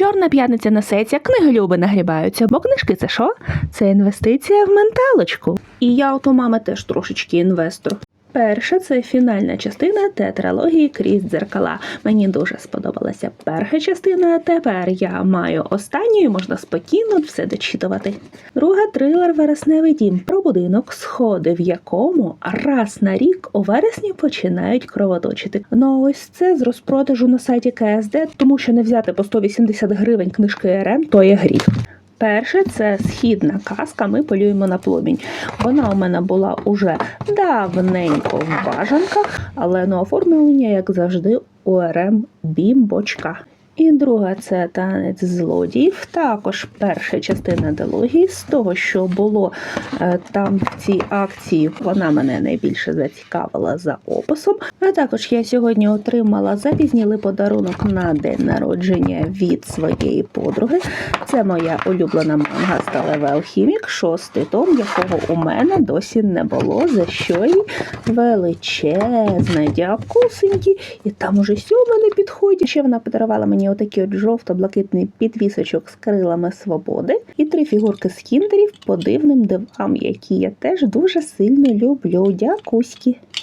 Чорна п'ятниця несеться, книголюби нагрібаються, бо книжки це що? Це інвестиція в менталочку. І я ото мама теж трошечки інвестор. Перша це фінальна частина тетралогії крізь дзеркала. Мені дуже сподобалася перша частина. Тепер я маю останню і можна спокійно все дочитувати. Друга трилер Вересневий дім про будинок, сходи в якому раз на рік у вересні починають кровоточити. Ну ось це з розпродажу на сайті КСД, тому що не взяти по 180 гривень книжки РМ, то є гріх. Перше це східна казка. Ми полюємо на пломінь. Вона у мене була уже давненько в бажанках, але на оформлення, як завжди, ОРМ бімбочка. І друга це танець злодіїв. Також перша частина дилогії. З того, що було е, там в цій акції, вона мене найбільше зацікавила за описом. А також я сьогодні отримала запізнілий подарунок на день народження від своєї подруги. Це моя улюблена манга Сталевий алхімік, шостий том, якого у мене досі не було, за що їй величезне дякусенькі. І там уже сьоме не підходить. Ще вона подарувала мені отакий от жовто-блакитний підвісочок з крилами свободи і три фігурки з по дивним дивам, які я теж дуже сильно люблю. Дякуськи.